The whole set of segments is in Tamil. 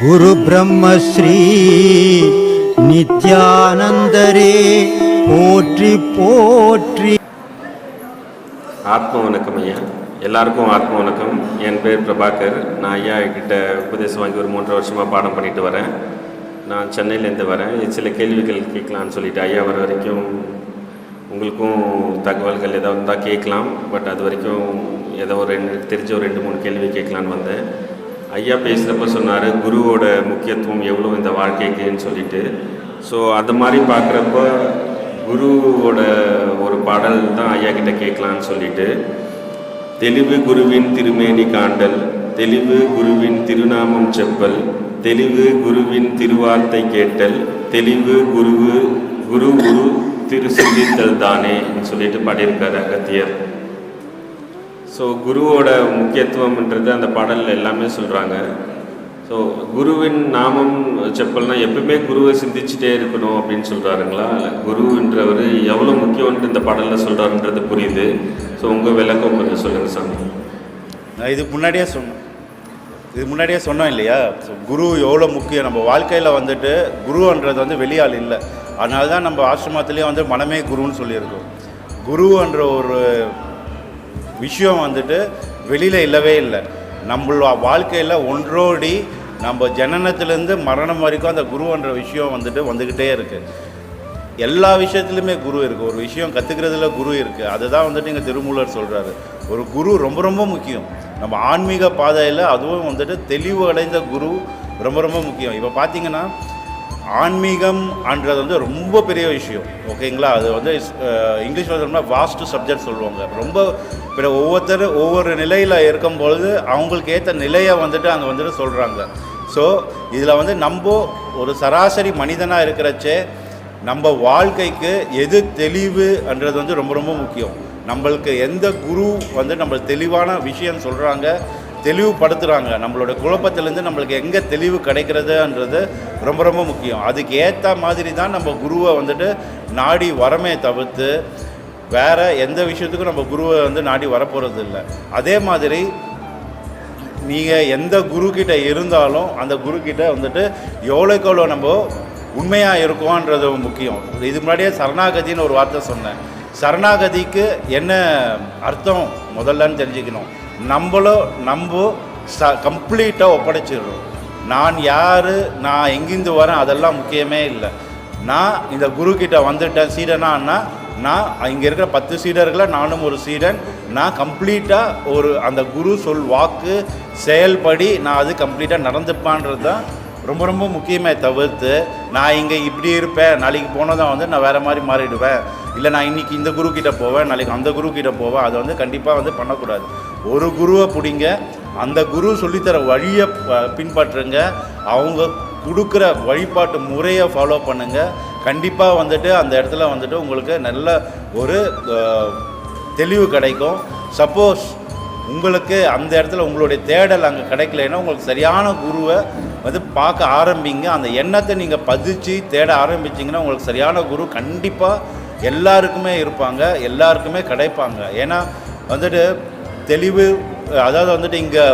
குரு பிரம்மஸ்ரீ நித்யானந்தரே போற்றி போற்றி. ஆத்ம வணக்கம் ஐயா. எல்லாருக்கும் ஆத்ம வணக்கம். என் பேர் பிரபாகர். நான் ஐயா கிட்ட உபதேசம் வாங்கி ஒரு மூன்று வருஷமாக பாடம் பண்ணிட்டு வரேன். நான் சென்னையிலேருந்து வரேன். சில கேள்விகள் கேட்கலான்னு சொல்லிட்டு ஐயா வர வரைக்கும் உங்களுக்கும் தகவல்கள் ஏதாவது இருந்தால் கேட்கலாம். பட் அது வரைக்கும் ஏதோ ஒரு ரெண்டு தெரிஞ்ச ஒரு ரெண்டு மூணு கேள்வி கேட்கலான்னு வந்தேன். ஐயா பேசுகிறப்ப சொன்னார் குருவோட முக்கியத்துவம் எவ்வளோ இந்த வாழ்க்கைக்குன்னு சொல்லிட்டு. ஸோ அது மாதிரி பார்க்குறப்ப குருவோட ஒரு பாடல் தான் ஐயா கிட்ட கேட்கலான்னு சொல்லிட்டு. தெளிவு குருவின் திருமேனி காண்டல் தெளிவு குருவின் திருநாமம் செப்பல் தெளிவு குருவின் திருவார்த்தை கேட்டல் தெளிவு குருவு குரு குரு திரு சிந்தித்தல் தானே சொல்லிட்டு பாடியிருக்காரு அகத்தியர். ஸோ குருவோட முக்கியத்துவம்ன்றது அந்த பாடலில் எல்லாமே சொல்கிறாங்க ஸோ குருவின் நாமம் செப்பல்னா எப்பவுமே குருவை சிந்திச்சுட்டே இருக்கணும் அப்படின்னு சொல்கிறாருங்களா இல்லை குருன்றவர் எவ்வளோ முக்கியம்ன்ட்டு இந்த பாடலில் சொல்கிறாருன்றது புரியுது. ஸோ உங்கள் விளக்கம் கொஞ்சம் சொல்லுங்கள் சாமி. நான் இதுக்கு முன்னாடியே சொன்னேன் இது முன்னாடியே சொன்னோம் இல்லையா? ஸோ குரு எவ்வளோ முக்கியம்? நம்ம வாழ்க்கையில் வந்துட்டு குருன்றது வந்து வெளியாள் இல்லை. அதனால தான் நம்ம ஆசிரமத்துலேயே வந்து மனமே குருன்னு சொல்லியிருக்கோம். குருன்ற ஒரு விஷயம் வந்துட்டு வெளியில் இல்லவே இல்லை. நம்மள வாழ்க்கையில் ஒன்றோடி நம்ம ஜனனத்திலேருந்து மரணம் வரைக்கும் அந்த குருன்ற விஷயம் வந்துட்டு வந்துக்கிட்டே இருக்குது எல்லா விஷயத்துலையுமே குரு இருக்குது ஒரு விஷயம் கற்றுக்கிறதுல குரு இருக்குது அதுதான் வந்துட்டு இங்கே திருமூலர் சொல்கிறாரு ஒரு குரு ரொம்ப ரொம்ப முக்கியம். நம்ம ஆன்மீக பாதையில் அதுவும் வந்துட்டு தெளிவு அடைந்த குரு ரொம்ப ரொம்ப முக்கியம். இப்போ பார்த்தீங்கன்னா ஆன்மீகம் அன்றது வந்து ரொம்ப பெரிய விஷயம். ஓகேங்களா? அது வந்து இங்கிலீஷில் சொல்லணும்னா வாஸ்ட் சப்ஜெக்ட் சொல்லுவாங்க. ரொம்ப பிற ஒவ்வொருத்தர் ஒவ்வொரு நிலையில் இருக்கும்பொழுது அவங்களுக்கு ஏற்ற நிலையை வந்துட்டு அங்கே வந்துட்டு சொல்கிறாங்க ஸோ இதில் வந்து நம்ம ஒரு சராசரி மனிதனாக இருக்கிறச்சே நம்ம வாழ்க்கைக்கு எது தெளிவுன்றது வந்து ரொம்ப ரொம்ப முக்கியம். நம்மளுக்கு எந்த குரு வந்து நம்ம தெளிவான விஷயம் சொல்கிறாங்க தெளிவுபடுத்துகிறாங்க நம்மளோட குழப்பத்திலேருந்து நம்மளுக்கு எங்கே தெளிவு கிடைக்கிறதுன்றது ரொம்ப ரொம்ப முக்கியம். அதுக்கு ஏற்ற மாதிரி தான் நம்ம குருவை வந்துட்டு நாடி வரமே தவிர்த்து வேறு எந்த விஷயத்துக்கும் நம்ம குருவை வந்து நாடி வரப்போகிறது இல்லை அதே மாதிரி நீங்கள் எந்த குரு இருந்தாலும் அந்த குருக்கிட்ட வந்துட்டு எவ்வளோக்கு எவ்வளோ நம்ம உண்மையாக இருக்கோன்றது முக்கியம். இது முன்னாடியே சரணாகதின்னு ஒரு வார்த்தை சொன்னேன். சரணாகதிக்கு என்ன அர்த்தம் முதல்லன்னு தெரிஞ்சுக்கணும். நம்மளும் நம்ம ச கம்ப்ளீட்டாக ஒப்படைச்சிடுறோம். நான் யார் நான் எங்கேருந்து வரேன் அதெல்லாம் முக்கியமே இல்லை. நான் இந்த குரு வந்துட்டேன் சீடனான்னா நான் இங்கே இருக்கிற பத்து சீடர்களை நானும் ஒரு சீடன். நான் கம்ப்ளீட்டாக ஒரு அந்த குரு சொல் வாக்கு செயல்படி நான் அது கம்ப்ளீட்டாக நடந்துப்பான்றது தான் ரொம்ப ரொம்ப முக்கியமே தவிர்த்து நான் இங்கே இப்படி இருப்பேன் நாளைக்கு போனதான் வந்து நான் வேறு மாதிரி மாறிடுவேன். இல்லை நான் இன்றைக்கி இந்த குரு கிட்ட போவேன் நாளைக்கு அந்த குரு கிட்ட போவேன். அதை வந்து கண்டிப்பாக வந்து பண்ணக்கூடாது. ஒரு குருவை பிடிங்க அந்த குரு சொல்லித்தர வழியை ப- பின்பற்றுங்க. அவங்க கொடுக்குற வழிபாட்டு முறையை ஃபாலோ பண்ணுங்கள் கண்டிப்பாக வந்துட்டு அந்த இடத்துல வந்துட்டு உங்களுக்கு நல்ல ஒரு தெளிவு கிடைக்கும். சப்போஸ் உங்களுக்கு அந்த இடத்துல உங்களுடைய தேடல் அங்கே கிடைக்கலன்னா உங்களுக்கு சரியான குருவை வந்து பார்க்க ஆரம்பிங்க. அந்த எண்ணத்தை நீங்கள் பதிச்சு தேட ஆரம்பிச்சிங்கன்னா உங்களுக்கு சரியான குரு கண்டிப்பாக எல்லாருக்குமே இருப்பாங்க எல்லாருக்குமே கிடைப்பாங்க. ஏன்னா வந்துட்டு தெளிவு அதாவது வந்துட்டு இங்கே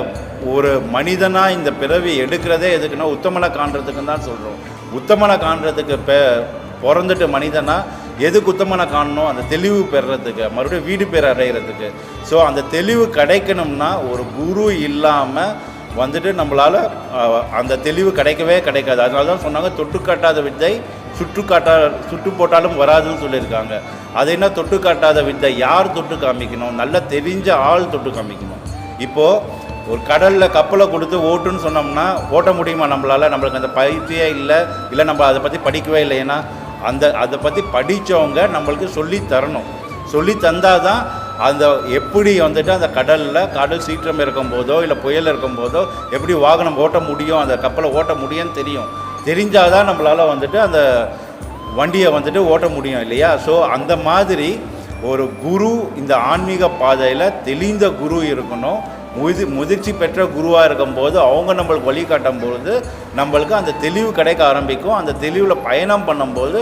ஒரு மனிதனாக இந்த பிறவி எடுக்கிறதே எதுக்குன்னா உத்தமனை காண்றதுக்குன்னு தான் சொல்கிறோம் உத்தமனை காண்றதுக்கு பெ பிறந்துட்டு எது எதுக்கு காணணும் அந்த தெளிவு பெறுறதுக்கு மறுபடியும் வீடு பேர் அடைகிறதுக்கு ஸோ அந்த தெளிவு கிடைக்கணும்னா ஒரு குரு இல்லாமல் வந்துட்டு நம்மளால் அந்த தெளிவு கிடைக்கவே கிடைக்காது. அதனால தான் சொன்னாங்க தொட்டு காட்டாத வித்தை சுட்டு காட்டா சுட்டு போட்டாலும் வராதுன்னு சொல்லியிருக்காங்க. அது என்ன தொட்டு காட்டாத வித்தை? யார் தொட்டு காமிக்கணும்? நல்லா தெரிஞ்ச ஆள் தொட்டு காமிக்கணும். இப்போது ஒரு கடலில் கப்பலை கொடுத்து ஓட்டுன்னு சொன்னோம்னா ஓட்ட முடியுமா நம்மளால்? நம்மளுக்கு அந்த பயிற்சியே இல்லை. இல்லை நம்ம அதை பற்றி படிக்கவே இல்லை. ஏன்னா அந்த அதை பற்றி படித்தவங்க நம்மளுக்கு சொல்லி தரணும். சொல்லி தந்தால் தான் அந்த எப்படி வந்துட்டு அந்த கடலில் கடல் சீற்றம் இருக்கும் போதோ இல்லை புயல் இருக்கும் போதோ எப்படி வாகனம் ஓட்ட முடியும் அந்த கப்பலை ஓட்ட முடியும்னு தெரியும். தெரிஞ்சால் தான் நம்மளால் வந்துட்டு அந்த வண்டியை வந்துட்டு ஓட்ட முடியும் இல்லையா? ஸோ அந்த மாதிரி ஒரு குரு இந்த ஆன்மீக பாதையில் தெளிந்த குரு இருக்கணும். முதி முதிர்ச்சி பெற்ற குருவாக இருக்கும்போது அவங்க நம்மளுக்கு வழிகாட்டும் பொழுது நம்மளுக்கு அந்த தெளிவு கிடைக்க ஆரம்பிக்கும். அந்த தெளிவில் பயணம் பண்ணும்போது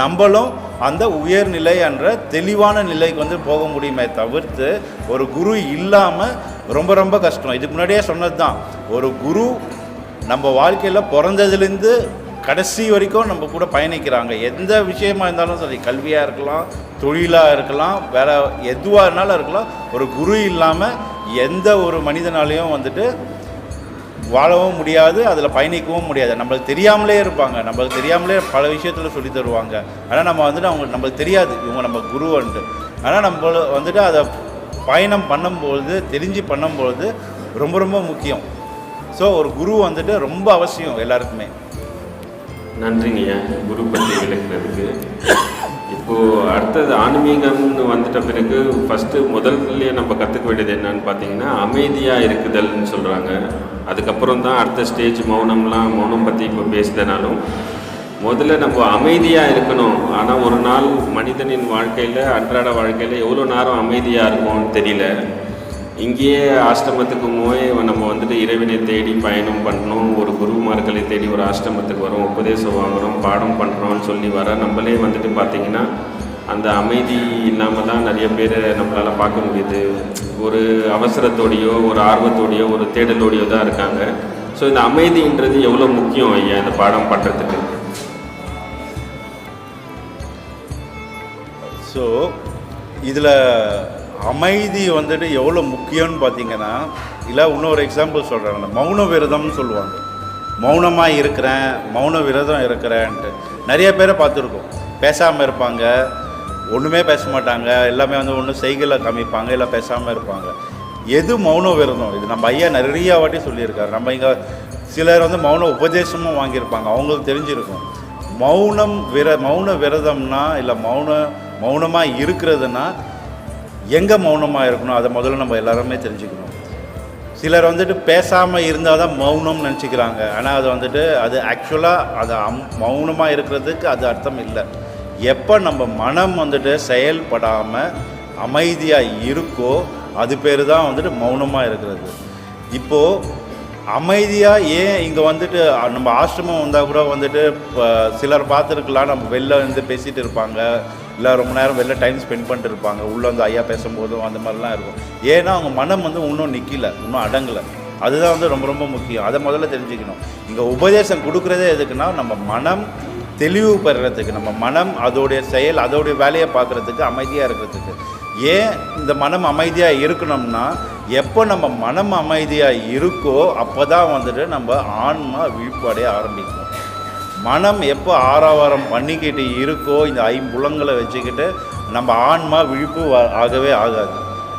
நம்மளும் அந்த உயர்நிலை என்ற தெளிவான நிலைக்கு வந்து போக முடியுமே தவிர்த்து ஒரு குரு இல்லாமல் ரொம்ப ரொம்ப கஷ்டம். இதுக்கு முன்னாடியே சொன்னது தான் ஒரு குரு நம்ம வாழ்க்கையில் பிறந்ததுலேருந்து கடைசி வரைக்கும் நம்ம கூட பயணிக்கிறாங்க. எந்த விஷயமா இருந்தாலும் சரி கல்வியாக இருக்கலாம் தொழிலாக இருக்கலாம் வேற எதுவாக இருந்தாலும் இருக்கலாம் ஒரு குரு இல்லாமல் எந்த ஒரு மனிதனாலையும் வந்துட்டு வாழவும் முடியாது அதில் பயணிக்கவும் முடியாது. நம்மளுக்கு தெரியாமலே இருப்பாங்க. நம்மளுக்கு தெரியாமலே பல விஷயத்தில் சொல்லி தருவாங்க. ஆனால் நம்ம வந்துட்டு அவங்க நம்மளுக்கு தெரியாது. இவங்க நம்ம குருவன்ட்டு ஆனால் நம்ம வந்துட்டு அதை பயணம் பண்ணும்பொழுது தெரிஞ்சு பண்ணும்பொழுது ரொம்ப ரொம்ப முக்கியம். ஸோ ஒரு குரு வந்துட்டு ரொம்ப அவசியம் எல்லாருக்குமே. நன்றிங்கய்யா குரு பற்றி விளக்குறதுக்கு. இப்போது அடுத்தது ஆன்மீகம்னு வந்துட்ட பிறகு ஃபஸ்ட்டு முதல்லையே நம்ம கற்றுக்க வேண்டியது என்னன்னு பார்த்தீங்கன்னா அமைதியாக இருக்குதல்னு சொல்கிறாங்க அதுக்கப்புறம் தான் அடுத்த ஸ்டேஜ் மௌனம்லாம் மௌனம் பற்றி இப்போ பேசுதனாலும் முதல்ல நம்ம அமைதியாக இருக்கணும். ஆனால் ஒரு நாள் மனிதனின் வாழ்க்கையில் அன்றாட வாழ்க்கையில் எவ்வளோ நேரம் அமைதியாக இருக்கும்னு தெரியல. இங்கேயே ஆசிரமத்துக்கு போய் நம்ம வந்துட்டு இறைவனை தேடி பயணம் பண்ணணும். ஒரு குருமார்களை தேடி ஒரு ஆசிரமத்துக்கு வரோம். உபதேசம் வாங்குறோம் பாடம் பண்ணுறோம்னு சொல்லி வர நம்மளே வந்துட்டு பார்த்திங்கன்னா அந்த அமைதி இல்லாமல் தான் நிறைய பேரை நம்மளால் பார்க்க முடியுது. ஒரு அவசரத்தோடையோ ஒரு ஆர்வத்தோடையோ ஒரு தேடலோடையோ தான் இருக்காங்க. ஸோ இந்த அமைதின்றது எவ்வளோ முக்கியம் ஐயா இந்த பாடம் பண்ணுறதுக்கு ஸோ இதில் அமைதி வந்துட்டு எவ்வளோ முக்கியம்னு பார்த்தீங்கன்னா இல்லை இன்னொரு எக்ஸாம்பிள் சொல்கிறாங்க மௌன விரதம்னு சொல்லுவாங்க. மௌனமாக இருக்கிறேன் மௌன விரதம் இருக்கிறேன்ட்டு. நிறைய பேரை பார்த்துருக்கோம். பேசாமல் இருப்பாங்க. ஒன்றுமே பேச மாட்டாங்க. எல்லாமே வந்து ஒன்று செய்கையில் காமிப்பாங்க இல்லை பேசாமல் இருப்பாங்க. எது மௌன விரதம்? இது நம்ம ஐயா நிறைய வாட்டி சொல்லியிருக்காரு. நம்ம இங்கே சிலர் வந்து மௌன உபதேசமும் வாங்கியிருப்பாங்க. அவங்களுக்கு தெரிஞ்சிருக்கும். மௌனம் விர மௌன விரதம்னா இல்லை மௌன மௌனமாக இருக்கிறதுனா எங்கே மௌனமாக இருக்கணும்? அதை முதல்ல நம்ம எல்லாருமே தெரிஞ்சுக்கணும். சிலர் வந்துட்டு பேசாமல் இருந்தால் தான் மௌனம்னு நினச்சிக்கிறாங்க. ஆனால் அது வந்துட்டு அது ஆக்சுவலாக அது அம் மௌனமாக இருக்கிறதுக்கு அது அர்த்தம் இல்லை. எப்போ நம்ம மனம் வந்துட்டு செயல்படாமல் அமைதியாக இருக்கோ அது பேர் தான் வந்துட்டு மௌனமாக இருக்கிறது. இப்போது அமைதியாக ஏன் இங்கே வந்துட்டு நம்ம ஆசிரமம் வந்தால் கூட வந்துட்டு இப்போ சிலர் பார்த்துருக்கலாம். நம்ம வெளில வந்து பேசிகிட்டு இருப்பாங்க. இல்லை ரொம்ப நேரம் வெளில டைம் ஸ்பெண்ட் பண்ணிட்டு இருப்பாங்க உள்ளே வந்து ஐயா பேசும்போதும் அந்த மாதிரிலாம் இருக்கும். ஏன்னா அவங்க மனம் வந்து இன்னும் நிற்கல இன்னும் அடங்கலை. அதுதான் வந்து ரொம்ப ரொம்ப முக்கியம். அதை முதல்ல தெரிஞ்சுக்கணும். இங்கே உபதேசம் கொடுக்குறதே எதுக்குன்னா நம்ம மனம் தெளிவு பெறுறதுக்கு நம்ம மனம் அதோடைய செயல் அதோடைய வேலையை பார்க்குறதுக்கு அமைதியாக இருக்கிறதுக்கு. ஏன் இந்த மனம் அமைதியாக இருக்கணும்னா எப்போ நம்ம மனம் அமைதியாக இருக்கோ அப்போ தான் வந்துட்டு நம்ம ஆன்மா விழிப்படைய ஆரம்பிக்கும். மனம் எப்போ ஆரவாரம் பண்ணிக்கிட்டு இருக்கோ இந்த ஐம்புலங்களை வச்சுக்கிட்டு நம்ம ஆன்மா விழிப்பு ஆகவே ஆகாது.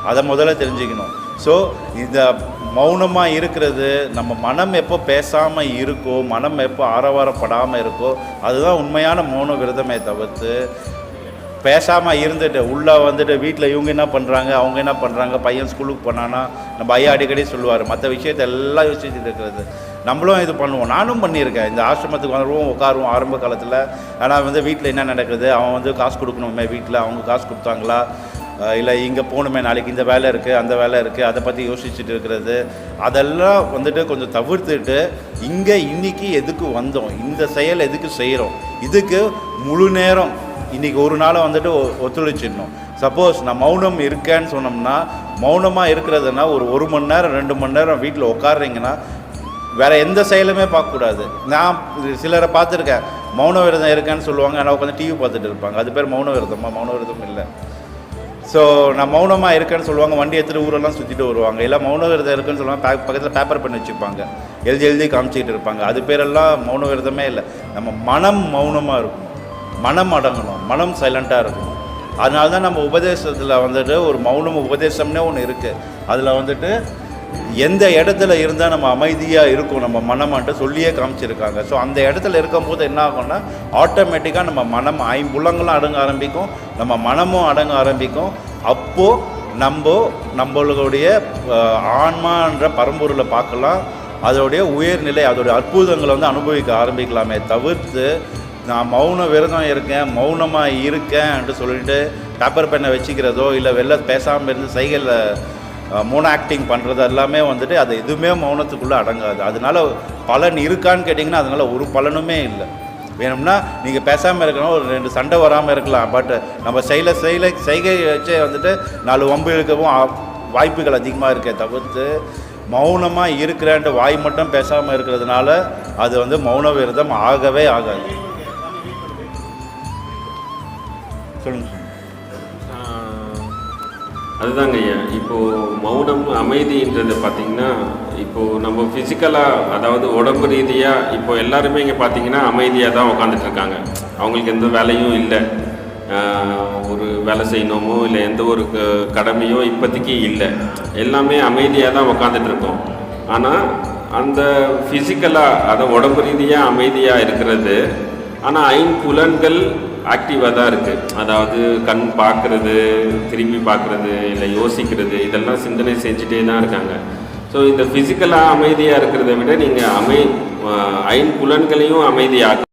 அதை முதல்ல தெரிஞ்சுக்கணும். ஸோ இந்த மௌனமாக இருக்கிறது நம்ம மனம் எப்போ பேசாமல் இருக்கோ மனம் எப்போ ஆரவாரப்படாமல் இருக்கோ அதுதான் உண்மையான மௌன விரதமே தவிர்த்து பேசாமல் இருந்துட்டு உள்ளே வந்துட்டு வீட்டில் இவங்க என்ன பண்ணுறாங்க அவங்க என்ன பண்ணுறாங்க பையன் ஸ்கூலுக்கு போனான்னா நம்ம ஐயா அடிக்கடி சொல்லுவார் மற்ற விஷயத்தை எல்லாம் யோசிச்சுட்டு இருக்கிறது. நம்மளும் இது பண்ணுவோம். நானும் பண்ணியிருக்கேன். இந்த ஆசிரமத்துக்கு வந்துடுவோம் உட்காருவோம் ஆரம்ப காலத்தில். ஆனால் வந்து வீட்டில் என்ன நடக்குது? அவன் வந்து காசு கொடுக்கணுமே வீட்டில் அவங்க காசு கொடுத்தாங்களா? இல்லை இங்கே போகணுமே நாளைக்கு இந்த வேலை இருக்குது அந்த வேலை இருக்குது அதை பற்றி யோசிச்சுட்டு இருக்கிறது. அதெல்லாம் வந்துட்டு கொஞ்சம் தவிர்த்துட்டு இங்கே இன்றைக்கி எதுக்கு வந்தோம்? இந்த செயல் எதுக்கு செய்கிறோம் இதுக்கு முழு நேரம் இன்றைக்கி ஒரு நாளை வந்துட்டு ஒ- ஒத்துழைச்சிடணும். சப்போஸ் நான் மௌனம் இருக்கேன்னு சொன்னோம்னா மௌனமாக இருக்கிறதுனா ஒரு ஒரு மணி நேரம் ரெண்டு மணி நேரம் வீட்டில் உட்காடுறீங்கன்னா வேற எந்த செயலுமே பார்க்கக்கூடாது. நான் சிலரை பார்த்துருக்கேன். மௌன விரதம் இருக்கேன்னு சொல்லுவாங்க. ஆனால் உட்காந்து டிவி பார்த்துட்டு இருப்பாங்க. அது பேர் மௌன விரதமா மௌன விரதம் இல்லை. ஸோ நான் மௌனமாக இருக்கேன்னு சொல்லுவாங்க. வண்டி எடுத்துகிட்டு ஊரெல்லாம் சுற்றிட்டு வருவாங்க. இல்லை மௌன விரதம் இருக்குன்னு சொல்லுவாங்க. பக்கத்தில் பேப்பர் பண்ணி வச்சுப்பாங்க. எழுதி எழுதி காமிச்சிக்கிட்டு இருப்பாங்க. அது பேரெல்லாம் மௌன விரதமே இல்லை. நம்ம மனம் மௌனமாக இருக்கணும். மனம் அடங்கணும். மனம் சைலண்ட்டாக இருக்கணும். அதனால தான் நம்ம உபதேசத்தில் வந்துட்டு ஒரு மௌனம் உபதேசம்னே ஒன்று இருக்குது அதில் வந்துட்டு எந்த இடத்துல இருந்தால் நம்ம அமைதியாக இருக்கும் நம்ம மனமான்ட்டு சொல்லியே காமிச்சிருக்காங்க. ஸோ அந்த இடத்துல இருக்கும்போது என்ன ஆகும்னா ஆட்டோமேட்டிக்காக நம்ம மனம் ஐம்புலங்களும் அடங்க ஆரம்பிக்கும். நம்ம மனமும் அடங்க ஆரம்பிக்கும். அப்போது நம்ம நம்மளுடைய ஆன்மான்ற பரம்பொருளை பார்க்கலாம். அதோடைய உயர்நிலை அதோடைய அற்புதங்களை வந்து அனுபவிக்க ஆரம்பிக்கலாமே தவிர்த்து நான் மௌன விரதம் இருக்கேன் மௌனமாக இருக்கேன்ட்டு சொல்லிட்டு பேப்பர் பெண்ணை வச்சுக்கிறதோ இல்லை வெளில பேசாமல் இருந்து சைகையில் மோனோ ஆக்டிங் பண்ணுறது எல்லாமே வந்துட்டு அது எதுவுமே மௌனத்துக்குள்ளே அடங்காது. அதனால பலன் இருக்கான்னு கேட்டிங்கன்னா அதனால் ஒரு பலனுமே இல்லை. வேணும்னா நீங்கள் பேசாமல் இருக்கணும் ஒரு ரெண்டு சண்டை வராமல் இருக்கலாம். பட் நம்ம செயல செயல செய்கை வச்சே வந்துட்டு நாலு வம்பு இழுக்கவும் வாய்ப்புகள் அதிகமாக இருக்கே தவிர்த்து மௌனமாக இருக்கிறேன்ட்டு வாய் மட்டும் பேசாமல் இருக்கிறதுனால அது வந்து மௌன விரதம் ஆகவே ஆகாது. சொல்லுங்கள் அதுதாங்க ஐயா. இப்போது மௌனம் அமைதின்றது பார்த்திங்கன்னா இப்போது நம்ம ஃபிசிக்கலாக அதாவது உடம்பு ரீதியாக இப்போ எல்லாருமே இங்கே பார்த்தீங்கன்னா அமைதியாக தான் உட்காந்துட்டு இருக்காங்க. அவங்களுக்கு எந்த வேலையும் இல்லை. ஒரு வேலை செய்யணுமோ இல்லை எந்த ஒரு க- கடமையோ இப்போதைக்கு இல்லை. எல்லாமே அமைதியாக தான் உட்காந்துட்டு இருக்கோம். ஆனால் அந்த ஃபிசிக்கலாக அதை உடம்பு ரீதியாக அமைதியாக இருக்கிறது ஆனால் ஐம்புலன்கள் ஆக்டிவாக தான் இருக்குது அதாவது கண் பார்க்குறது திரும்பி பார்க்குறது இல்லை யோசிக்கிறது இதெல்லாம் சிந்தனை செஞ்சுட்டே தான் இருக்காங்க. ஸோ இந்த ஃபிசிக்கலாக அமைதியாக இருக்கிறத விட நீங்கள் அமை ஐம்புலன்களையும் அமைதியாக்க